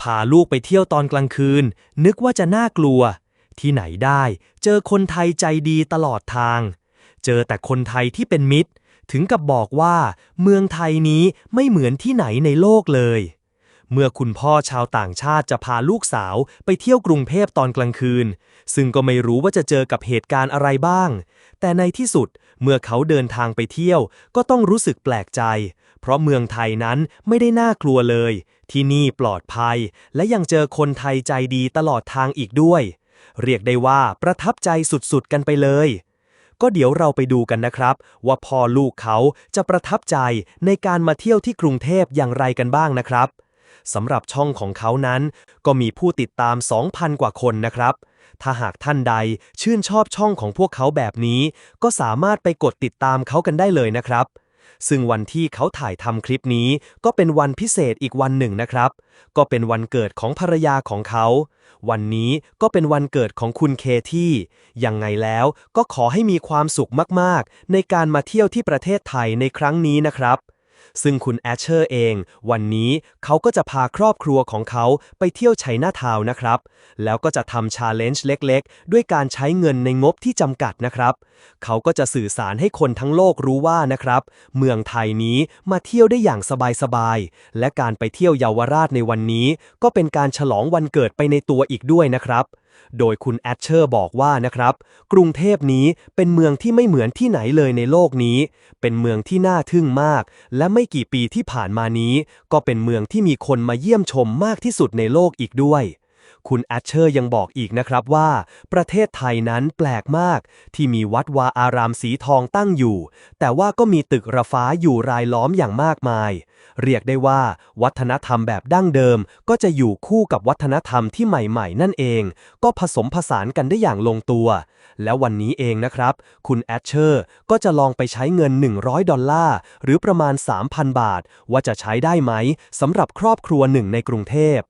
พาลูกไปเที่ยวตอนกลางคืน นึกว่าจะน่ากลัว ที่ไหนได้ เจอคนไทยใจดีตลอดทาง เจอแต่คนไทยที่เป็นมิตร ถึงกับบอกว่า เมืองไทยนี้ไม่เหมือนที่ไหนในโลกเลย เมื่อคุณพ่อชาวต่างชาติจะพาลูกสาวไปเที่ยวกรุงเทพตอนกลางคืน ซึ่งก็ไม่รู้ว่าจะเจอกับเหตุการณ์อะไรบ้าง แต่ในที่สุดเมื่อเขาเดินทางไปเที่ยวก็ต้องรู้สึกแปลกใจ เพราะเมืองไทยนั้นไม่ได้น่ากลัวเลย ที่นี่ปลอดภัย และยังเจอคนไทยใจดีตลอดทางอีกด้วย เรียกได้ว่าประทับใจสุดๆกันไปเลย ก็เดี๋ยวเราไปดูกันนะครับ ว่าพ่อลูกเขาจะประทับใจในการมาเที่ยวที่กรุงเทพอย่างไรกันบ้างนะครับสำหรับช่องของเขานั้น ก็มีผู้ติดตาม 2,000 กว่าคนนะครับ ถ้าหากท่านใดชื่นชอบช่องของพวกเขาแบบนี้ ก็สามารถไปกดติดตามเขากันได้เลยนะครับ ซึ่งวันที่เขาถ่ายทำคลิปนี้ก็เป็นวันพิเศษอีกวันหนึ่งนะครับ ก็เป็นวันเกิดของภรรยาของเขา วันนี้ก็เป็นวันเกิดของคุณเคที่ ยังไงแล้วก็ขอให้มีความสุขมากๆ ในการมาเที่ยวที่ประเทศไทยในครั้งนี้นะครับ ซึ่งคุณแอชเชอร์เอง วันนี้เขาก็จะพาครอบครัวของเขาไปเที่ยวไชน่าทาวน์นะครับ แล้วก็จะทำชาเลนจ์เล็กๆ ด้วยการใช้เงินในงบที่จำกัดนะครับ เขาก็จะสื่อสารให้คนทั้งโลกรู้ว่านะครับ เมืองไทยนี้มาเที่ยวได้อย่างสบายๆ และการไปเที่ยวเยาวราชในวันนี้ ก็เป็นการฉลองวันเกิดไปในตัวอีกด้วยนะครับ โดยคุณแอดเชอร์บอกว่านะครับ กรุงเทพนี้เป็นเมืองที่ไม่เหมือนที่ไหนเลยในโลกนี้ เป็นเมืองที่น่าทึ่งมาก และไม่กี่ปีที่ผ่านมานี้ ก็เป็นเมืองที่มีคนมาเยี่ยมชมมากที่สุดในโลกอีกด้วย คุณแอชเชอร์ยังบอกอีกนะครับว่า ประเทศไทยนั้นแปลกมาก ที่มีวัดวาอารามสีทองตั้งอยู่ แต่ว่าก็มีตึกระฟ้าอยู่รายล้อมอย่างมากมาย เรียกได้ว่า วัฒนธรรมแบบดั้งเดิม ก็จะอยู่คู่กับวัฒนธรรมที่ใหม่ ๆ นั่นเอง ก็ผสมผสานกันได้อย่างลงตัว แล้ววันนี้เองนะครับ คุณแอชเชอร์ก็จะลองไปใช้เงิน 100 ดอลลาร์หรือประมาณ 3,000 บาท ว่าจะใช้ได้ไหมสำหรับครอบครัวหนึ่งในกรุงเทพ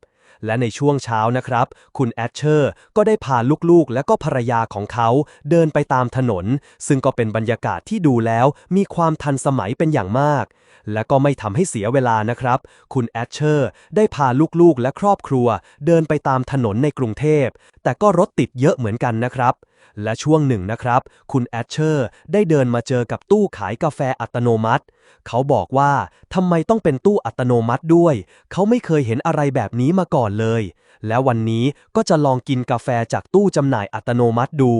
และในช่วงเช้านะครับ คุณแอชเชอร์ก็ได้พาลูกๆ และก็ภรรยาของเขาเดินไปตามถนน ซึ่งก็เป็นบรรยากาศที่ดูแล้วมีความทันสมัยเป็นอย่างมาก และก็ไม่ทำให้เสียเวลานะครับ คุณแอชเชอร์ได้พาลูกๆ และครอบครัว เดินไปตามถนนในกรุงเทพ แต่ก็รถติดเยอะเหมือนกันนะครับ และช่วงหนึ่งนะครับ คุณแอชเชอร์ได้เดินมาเจอกับตู้ขายกาแฟอัตโนมัติ เขาบอกว่าทำไมต้องเป็นตู้อัตโนมัติด้วย เขาไม่เคยเห็นอะไรแบบนี้มาก่อนเลย แล้ววันนี้ก็จะลองกินกาแฟจากตู้จำหน่ายอัตโนมัติดู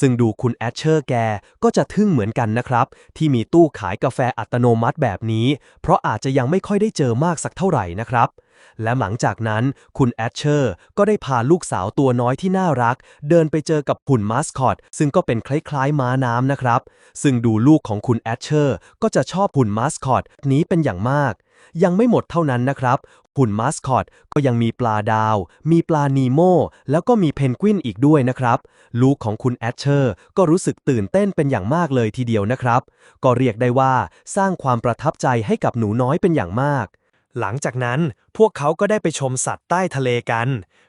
ซึ่งดูคุณแอชเชอร์แกก็จะทึ่งเหมือนกันนะครับ ที่มีตู้ขายกาแฟอัตโนมัติแบบนี้ เพราะอาจจะยังไม่ค่อยได้เจอมากสักเท่าไหร่นะครับ และหลังจากนั้นคุณแอชเชอร์ก็ได้พาลูกสาวตัวน้อยที่น่ารัก เดินไปเจอกับหุ่นมาสคอต ซึ่งก็เป็นคล้ายๆม้าน้ำนะครับ ซึ่งดูลูกของคุณแอชเชอร์ก็จะชอบหุ่นมาสคอตนี้เป็นอย่างมาก ยังไม่หมดเท่านั้นนะครับ หุ่นมาสคอตก็ยังมีปลาดาว มีปลานีโมแล้วก็มีเพนกวินอีกด้วยนะครับ ลูกของคุณแอชเชอร์ก็รู้สึกตื่นเต้นเป็นอย่างมากเลยทีเดียวนะครับ ก็เรียกได้ว่าสร้างความประทับใจให้กับหนูน้อยเป็นอย่างมากหลังจากนั้นพวกเขาก็ได้ไปชมสัตว์ใต้ทะเลกัน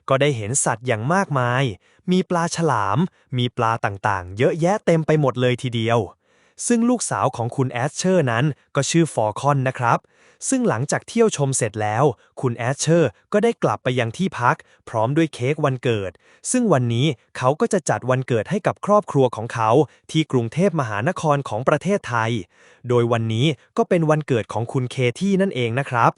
ก็ได้เห็นสัตว์อย่างมากมาย มีปลาฉลาม มีปลาต่างๆ เยอะแยะเต็มไปหมดเลยทีเดียว ซึ่งลูกสาวของคุณแอชเชอร์นั้นก็ชื่อฟอร์คอนนะครับ ซึ่งหลังจากเที่ยวชมเสร็จแล้ว คุณแอชเชอร์ก็ได้กลับไปยังที่พัก พร้อมด้วยเค้กวันเกิด ซึ่งวันนี้เขาก็จะจัดวันเกิดให้กับครอบครัวของเขา ที่กรุงเทพมหานครของประเทศไทย โดยวันนี้ก็เป็นวันเกิดของคุณเคที่นั่นเองนะครับ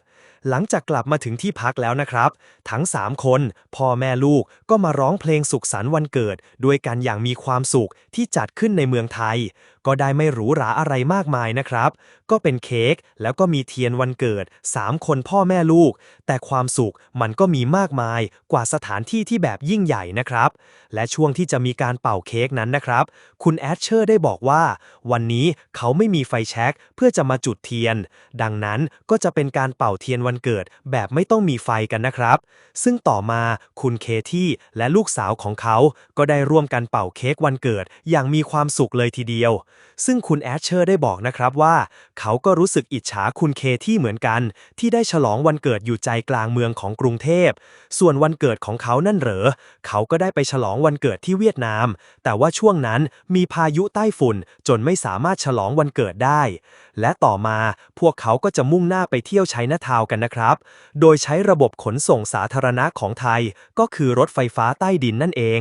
หลังจากกลับมาถึงที่พักแล้วนะครับ ทั้ง 3 คน พ่อแม่ลูกก็มาร้องเพลงสุขสันต์วันเกิด ด้วยกันอย่างมีความสุขที่จัดขึ้นในเมืองไทย ก็ได้ไม่หรูหราอะไรมากมายนะครับ ก็เป็นเค้กแล้วก็มีเทียนวันเกิด 3 คนพ่อแม่ลูก แต่ความสุขมันก็มีมากมายกว่าสถานที่ที่แบบยิ่งใหญ่นะครับ และช่วงที่จะมีการเป่าเค้กนั้นนะครับ คุณแอชเชอร์ได้บอกว่า วันนี้เขาไม่มีไฟแชกเพื่อจะมาจุดเทียน ดังนั้นก็จะเป็นการเป่าเทียนวันเกิดแบบไม่ต้องมีไฟกันนะครับ ซึ่งต่อมาคุณเคที่และลูกสาวของเขาก็ได้ร่วมกันเป่าเค้กวันเกิดอย่างมีความสุขเลยทีเดียว ซึ่งคุณแอชเชอร์ได้บอกนะครับว่า เขาก็รู้สึกอิจฉาคุณเคที่เหมือนกัน ที่ได้ฉลองวันเกิดอยู่ใจกลางเมืองของกรุงเทพ ส่วนวันเกิดของเขานั่นเหรอ เขาก็ได้ไปฉลองวันเกิดที่เวียดนาม แต่ว่าช่วงนั้นมีพายุใต้ฝุ่นจนไม่สามารถฉลองวันเกิดได้และต่อมาพวกเขาก็จะมุ่งหน้าไปเที่ยวไชน่าทาวกันนะครับ โดยใช้ระบบขนส่งสาธารณะของไทย ก็คือรถไฟฟ้าใต้ดินนั่นเอง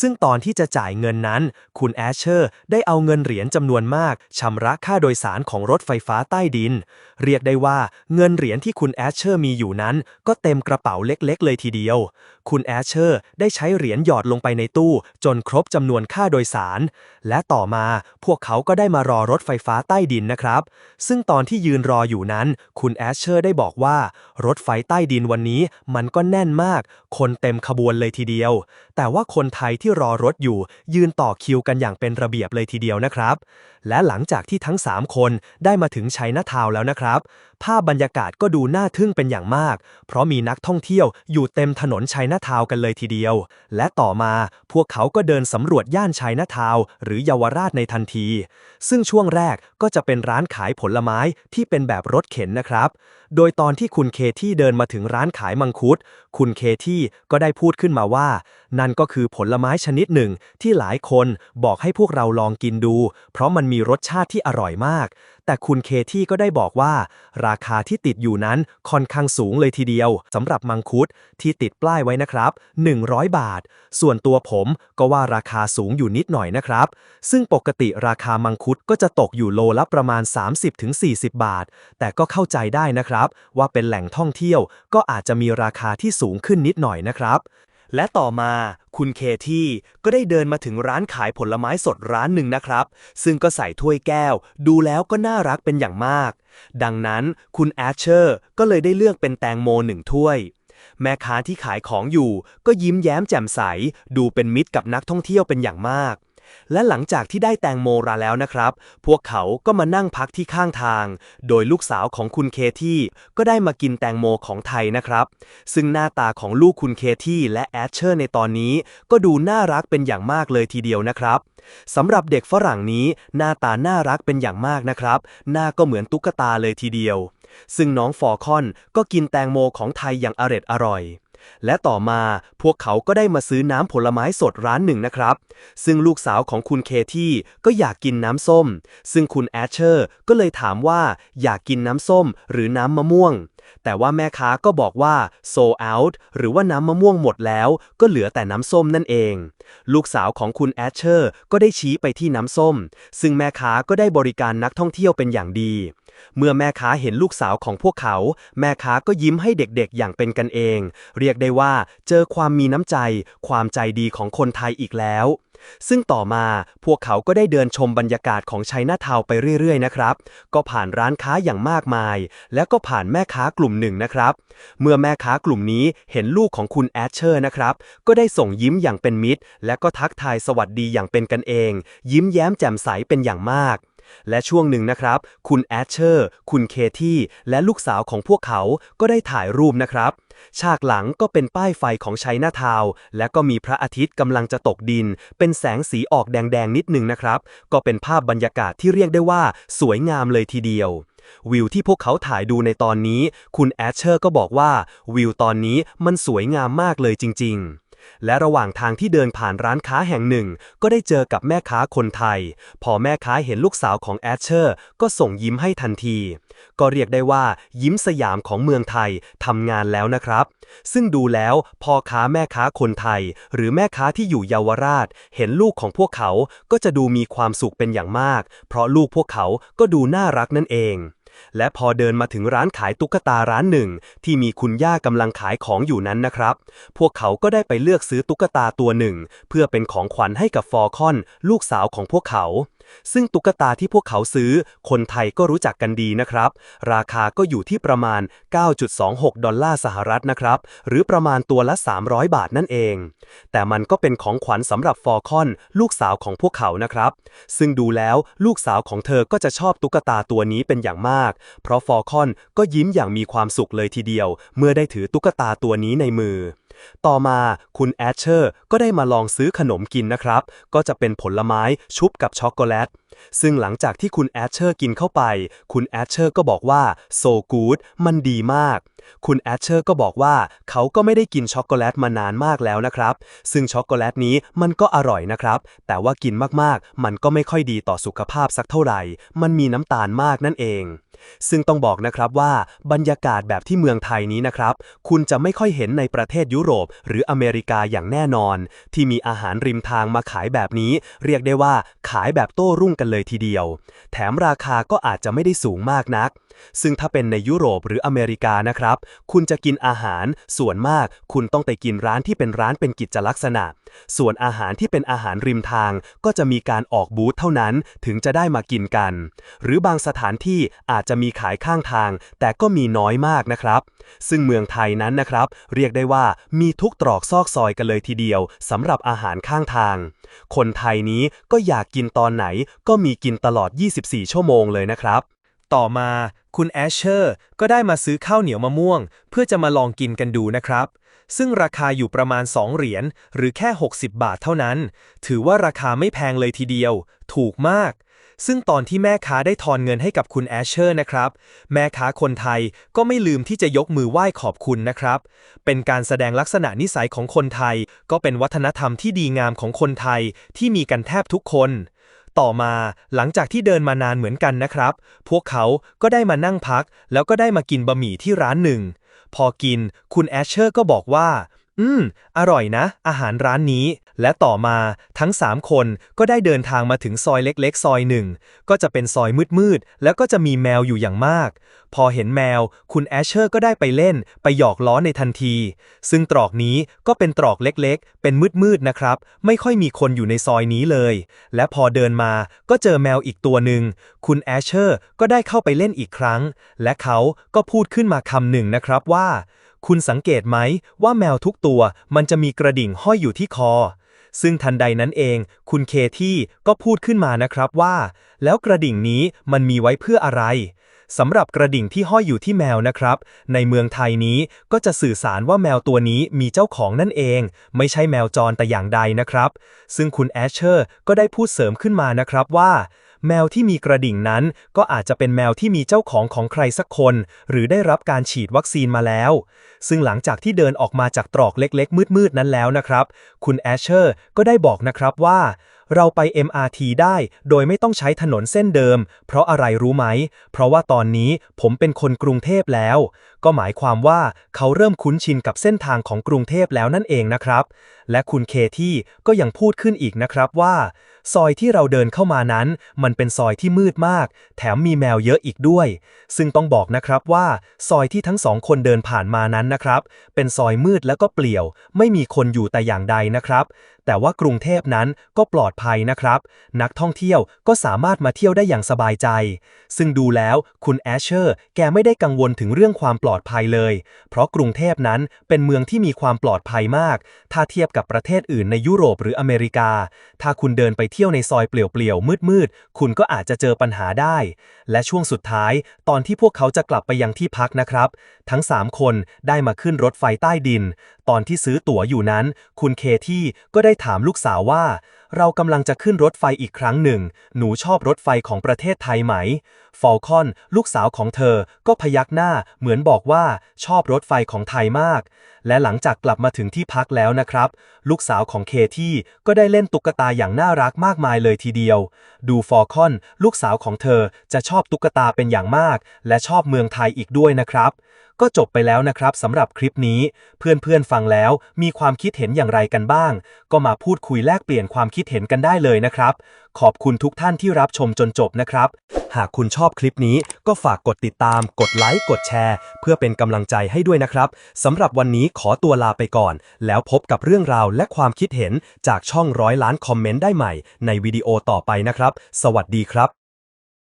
ซึ่งตอนที่จะจ่ายเงินนั้น คุณแอชเชอร์ได้เอาเงินเหรียญจำนวนมากชำระค่าโดยสารของรถไฟฟ้าใต้ดิน เรียกได้ว่าเงินเหรียญที่คุณแอชเชอร์มีอยู่นั้น ก็เต็มกระเป๋าเล็กๆ เลยทีเดียว คุณแอชเชอร์ได้ใช้เหรียญหยอดลงไปในตู้จนครบจำนวนค่าโดยสาร และต่อมาพวกเขาก็ได้มารอรถไฟฟ้าใต้ดินนะครับ ซึ่งตอนที่ยืนรออยู่นั้น คุณแอชเชอร์ได้บอกว่า รถไฟใต้ดินวันนี้มันก็แน่นมาก คนเต็มขบวนเลยทีเดียวแต่ว่าคนไทยที่รอรถอยู่ ยืนต่อคิวกันอย่างเป็นระเบียบเลยทีเดียวนะครับ และหลังจากที่ทั้ง 3 คนได้มาถึงชัยนาทาวแล้วนะครับ ภาพบรรยากาศก็ดูน่าทึ่งเป็นอย่างมาก เพราะมีนักท่องเที่ยวอยู่เต็มถนนชัยนาทาวกันเลยทีเดียว และต่อมาพวกเขาก็เดินสำรวจย่านชัยนาทาว หรือเยาวราชในทันที ซึ่งช่วงแรกก็จะเป็นร้านขายผลไม้ที่เป็นแบบรถเข็นนะครับ โดยตอนที่คุณเคที่เดินมาถึงร้านขายมังคุด คุณเคที่ก็ได้พูดขึ้นมาว่านั่นก็คือผลไม้ชนิดหนึ่ง ที่หลายคนบอกให้พวกเราลองกินดู เพราะมันมีรสชาติที่อร่อยมาก แต่คุณเคที่ก็ได้บอกว่า ราคาที่ติดอยู่นั้นค่อนข้างสูงเลยทีเดียวสำหรับมังคุดที่ติดป้ายไว้นะครับ 100 บาท ส่วนตัวผมก็ว่าราคาสูงอยู่นิดหน่อยนะครับ ซึ่งปกติราคามังคุดก็จะตกอยู่โลละประมาณ 30-40 บาท แต่ก็เข้าใจได้นะครับ ว่าเป็นแหล่งท่องเที่ยวก็อาจจะมีราคาที่สูงขึ้นนิดหน่อยนะครับ และต่อมาคุณเคที่ก็ได้เดินมาถึงร้านขายผลไม้สดร้านหนึ่งนะครับ ซึ่งก็ใส่ถ้วยแก้ว ดูแล้วก็น่ารักเป็นอย่างมาก ดังนั้นคุณแอชเชอร์ก็เลยได้เลือกเป็นแตงโมหนึ่งถ้วย แม่ค้าที่ขายของอยู่ ก็ยิ้มแย้มแจ่มใส ดูเป็นมิตรกับนักท่องเที่ยวเป็นอย่างมาก และหลังจากที่ได้แตงโมราแล้วนะครับ พวกเขาก็มานั่งพักที่ข้างทาง โดยลูกสาวของคุณเคที่ก็ได้มากินแตงโมของไทยนะครับ ซึ่งหน้าตาของลูกคุณเคที่และแอชเชอร์ในตอนนี้ก็ดูน่ารักเป็นอย่างมากเลยทีเดียวนะครับสำหรับเด็กฝรั่งนี้หน้าตาน่ารักเป็นอย่างมากนะครับ หน้าก็เหมือนตุ๊กตาเลยทีเดียว ซึ่งน้องฟอร์คอนก็กินแตงโมของไทยอย่างอร็ดอร่อย และต่อมาพวกเขาก็ได้มาซื้อน้ำผลไม้สดร้านหนึ่งนะครับ ซึ่งลูกสาวของคุณเคที่ก็อยากกินน้ำส้ม ซึ่งคุณแอชเชอร์ก็เลยถามว่าอยากกินน้ำส้มหรือน้ำมะม่วง แต่ว่าแม่ค้าก็บอกว่า sold out หรือว่าน้ำมะม่วงหมดแล้ว ก็เหลือแต่น้ำส้มนั่นเอง ลูกสาวของคุณแอชเชอร์ก็ได้ชี้ไปที่น้ำส้ม ซึ่งแม่ค้าก็ได้บริการนักท่องเที่ยวเป็นอย่างดี เมื่อแม่ค้าเห็นลูกสาวของพวกเขา แม่ค้าก็ยิ้มให้เด็กๆ อย่างเป็นกันเอง เรียกได้ว่าเจอความมีน้ำใจ ความใจดีของคนไทยอีกแล้ว ซึ่งต่อมาพวกเขาก็ได้เดินชมบรรยากาศของชัยนาทาวไปเรื่อยๆนะครับ ก็ผ่านร้านค้าอย่างมากมาย แล้วก็ผ่านแม่ค้ากลุ่มหนึ่งนะครับ เมื่อแม่ค้ากลุ่มนี้เห็นลูกของคุณแอชเชอร์นะครับ ก็ได้ส่งยิ้มอย่างเป็นมิตร และก็ทักทายสวัสดีอย่างเป็นกันเอง ยิ้มแย้มแจ่มใสเป็นอย่างมาก และช่วงหนึ่งนะครับ คุณแอชเชอร์ คุณเคที่ และลูกสาวของพวกเขาก็ได้ถ่ายรูปนะครับ ฉากหลังก็เป็นป้ายไฟของชัยนาทาว และก็มีพระอาทิตย์กำลังจะตกดิน เป็นแสงสีออกแดงๆนิดหนึ่งนะครับ ก็เป็นภาพบรรยากาศที่เรียกได้ว่า สวยงามเลยทีเดียว วิวที่พวกเขาถ่ายดูในตอนนี้ คุณแอชเชอร์ก็บอกว่า วิวตอนนี้มันสวยงามมากเลยจริง ๆ และระหว่างทางที่เดินผ่านร้านค้าแห่งหนึ่ง ก็ได้เจอกับแม่ค้าคนไทย พอแม่ค้าเห็นลูกสาวของแอชเชอร์ ก็ส่งยิ้มให้ทันที ก็เรียกได้ว่า ยิ้มสยามของเมืองไทยทำงานแล้วนะครับ ซึ่งดูแล้วพ่อค้าแม่ค้าคนไทย หรือแม่ค้าที่อยู่เยาวราช เห็นลูกของพวกเขาก็จะดูมีความสุขเป็นอย่างมาก เพราะลูกพวกเขาก็ดูน่ารักนั่นเอง และพอเดินมาถึงร้านขายตุ๊กตาร้านหนึ่ง ที่มีคุณย่ากำลังขายของอยู่นั้นนะครับ พวกเขาก็ได้ไปเลือกซื้อตุ๊กตาตัวหนึ่ง เพื่อเป็นของขวัญให้กับฟอร์คอน ลูกสาวของพวกเขา ซึ่งตุ๊กตาที่พวกเขาซื้อ คนไทยก็รู้จักกันดีนะครับ ราคาก็อยู่ที่ประมาณ 9.26 ดอลลาร์สหรัฐนะครับ หรือประมาณตัวละ 300 บาทนั่นเอง แต่มันก็เป็นของขวัญสำหรับฟอร์คอน ลูกสาวของพวกเขานะครับ ซึ่งดูแล้วลูกสาวของเธอก็จะชอบตุ๊กตาตัวนี้เป็นอย่างมาก เพราะฟอร์คอนก็ยิ้มอย่างมีความสุขเลยทีเดียว เมื่อได้ถือตุ๊กตาตัวนี้ในมือ ต่อมาคุณแอชเชอร์ก็ได้มาลองซื้อขนมกินนะครับ ก็จะเป็นผลไม้ชุบกับช็อกโกแลต ซึ่งหลังจากที่คุณแอชเชอร์กินเข้าไป คุณแอชเชอร์ก็บอกว่า so good มันดีมาก คุณแอชเชอร์ก็บอกว่าเขาก็ไม่ได้กินช็อกโกแลตมานานมากแล้วนะครับ ซึ่งช็อกโกแลตนี้มันก็อร่อยนะครับ แต่ว่ากินมากๆ มันก็ไม่ค่อยดีต่อสุขภาพสักเท่าไหร่ มันมีน้ำตาลมากนั่นเอง ซึ่งต้องบอกนะครับว่าบรรยากาศแบบที่เมืองไทยนี้นะครับ คุณจะไม่ค่อยเห็นในประเทศยุโรป หรืออเมริกาอย่างแน่นอน ที่มีอาหารริมทางมาขายแบบนี้ เรียกได้ว่าขายแบบโต้รุ่งกันเลยทีเดียว แถมราคาก็อาจจะไม่ได้สูงมากนัก ซึ่งถ้าเป็นในยุโรปหรืออเมริกานะครับ คุณจะกินอาหาร ส่วนมากคุณต้องไปกินร้านที่เป็นร้านเป็นกิจลักษณะ ส่วนอาหารที่เป็นอาหารริมทาง ก็จะมีการออกบูธเท่านั้น ถึงจะได้มากินกัน หรือบางสถานที่อาจจะจะมีขายข้างทาง แต่ก็มีน้อยมากนะครับ ซึ่งเมืองไทยนั้นนะครับ เรียกได้ว่ามีทุกตรอกซอกซอยกันเลยทีเดียวสำหรับอาหารข้างทาง คนไทยนี้ก็อยากกินตอนไหนก็มีกินตลอด 24 ชั่วโมงเลยนะครับ ต่อมาคุณแอชเชอร์ก็ได้มาซื้อข้าวเหนียวมะม่วง เพื่อจะมาลองกินกันดูนะครับ ซึ่งราคาอยู่ประมาณ 2 เหรียญหรือแค่ 60 บาทเท่านั้น ถือว่าราคาไม่แพงเลยทีเดียว ถูกมาก ซึ่งตอนที่แม่ค้าได้ทอนเงินให้กับคุณแอชเชอร์นะครับ แม่ค้าคนไทยก็ไม่ลืมที่จะยกมือไหว้ขอบคุณนะครับ เป็นการแสดงลักษณะนิสัยของคนไทย ก็เป็นวัฒนธรรมที่ดีงามของคนไทยที่มีกันแทบทุกคนต่อมาหลังจากที่เดินมานานเหมือนกันนะครับ พวกเขาก็ได้มานั่งพัก แล้วก็ได้มากินบะหมี่ที่ร้านหนึ่ง พอกินคุณแอชเชอร์ก็บอกว่า อืม อร่อยนะ อาหารร้านนี้ และต่อมาทั้ง 3 คนก็ได้เดินทางมาถึงซอยเล็กๆ ซอยหนึ่ง ก็จะเป็นซอยมืดๆ แล้วก็จะมีแมวอยู่อย่างมาก พอเห็นแมว คุณแอชเชอร์ก็ได้ไปเล่น ไปหยอกล้อในทันที ซึ่งตรอกนี้ก็เป็นตรอกเล็กๆ เป็นมืดๆ นะครับ ไม่ค่อยมีคนอยู่ในซอยนี้เลย และพอเดินมาก็เจอแมวอีกตัวหนึ่ง คุณแอชเชอร์ก็ได้เข้าไปเล่นอีกครั้ง และเขาก็พูดขึ้นมาคำหนึ่งนะครับว่า คุณสังเกตไหมว่าแมวทุกตัวมันจะมีกระดิ่งห้อยอยู่ที่คอ ซึ่งทันใดนั้นเอง คุณเคที่ก็พูดขึ้นมานะครับว่า แล้วกระดิ่งนี้มันมีไว้เพื่ออะไรสำหรับกระดิ่งที่ห้อยอยู่ที่แมวนะครับ ในเมืองไทยนี้ก็จะสื่อสารว่าแมวตัวนี้มีเจ้าของนั่นเอง ไม่ใช่แมวจรแต่อย่างใดนะครับ ซึ่งคุณแอชเชอร์ก็ได้พูดเสริมขึ้นมานะครับว่า แมวที่มีกระดิ่งนั้น ก็อาจจะเป็นแมวที่มีเจ้าของของใครสักคน หรือได้รับการฉีดวัคซีนมาแล้ว ซึ่งหลังจากที่เดินออกมาจากตรอกเล็กๆ มืดๆ นั้นแล้วนะครับ คุณแอชเชอร์ก็ได้บอกนะครับว่า เราไป MRT ได้โดยไม่ต้องใช้ถนนเส้นเดิม เพราะอะไรรู้ไหม เพราะว่าตอนนี้ผมเป็นคนกรุงเทพแล้ว ก็หมายความว่าเขาเริ่มคุ้นชินกับเส้นทางของกรุงเทพแล้วนั่นเองนะครับและคุณเคที่ก็ยังพูดขึ้นอีกนะครับว่า ซอยที่เราเดินเข้ามานั้น มันเป็นซอยที่มืดมาก แถมมีแมวเยอะอีกด้วย ซึ่งต้องบอกนะครับว่า ซอยที่ทั้งสองคนเดินผ่านมานั้นนะครับ เป็นซอยมืดแล้วก็เปลี่ยว ไม่มีคนอยู่แต่อย่างใดนะครับ แต่ว่ากรุงเทพนั้นก็ปลอดภัยนะครับ นักท่องเที่ยวก็สามารถมาเที่ยวได้อย่างสบายใจ ซึ่งดูแล้วคุณแอชเชอร์แกไม่ได้กังวลถึงเรื่องความปลอดภัยเลย เพราะกรุงเทพนั้นเป็นเมืองที่มีความปลอดภัยมาก ถ้าเทียบกับประเทศอื่นในยุโรปหรืออเมริกา ถ้าคุณเดินไปเที่ยวในซอยเปลี่ยวๆมืดๆ คุณก็อาจจะเจอปัญหาได้ และช่วงสุดท้าย ตอนที่พวกเขาจะกลับไปยังที่พักนะครับ ทั้ง 3 คนได้มาขึ้นรถไฟใต้ดินตอนที่ซื้อตั๋วอยู่นั้น คุณเคที่ก็ได้ถามลูกสาวว่า เรากำลังจะขึ้นรถไฟอีกครั้งหนึ่ง หนูชอบรถไฟของประเทศไทยไหม ฟอลคอน ลูกสาวของเธอก็พยักหน้าเหมือนบอกว่าชอบรถไฟของไทยมาก และหลังจากกลับมาถึงที่พักแล้วนะครับ ลูกสาวของเคที่ก็ได้เล่นตุ๊กตาอย่างน่ารักมากมายเลยทีเดียว ดูฟอลคอน ลูกสาวของเธอจะชอบตุ๊กตาเป็นอย่างมาก และชอบเมืองไทยอีกด้วยนะครับ ก็จบไปแล้วนะครับสำหรับคลิปนี้ เพื่อนๆฟังแล้วมีความคิดเห็นอย่างไรกันบ้าง ก็มาพูดคุยแลกเปลี่ยนความคิดเห็นกันได้เลยนะครับ ขอบคุณทุกท่านที่รับชมจนจบนะครับ หากคุณชอบคลิปนี้ก็ฝากกดติดตาม กดไลค์กดแชร์ เพื่อเป็นกำลังใจให้ด้วยนะครับสำหรับวันนี้ขอตัวลาไปก่อน แล้วพบกับเรื่องราวและความคิดเห็นจากช่องร้อยล้านคอมเมนต์ได้ใหม่ ในวิดีโอต่อไปนะครับ สวัสดีครับ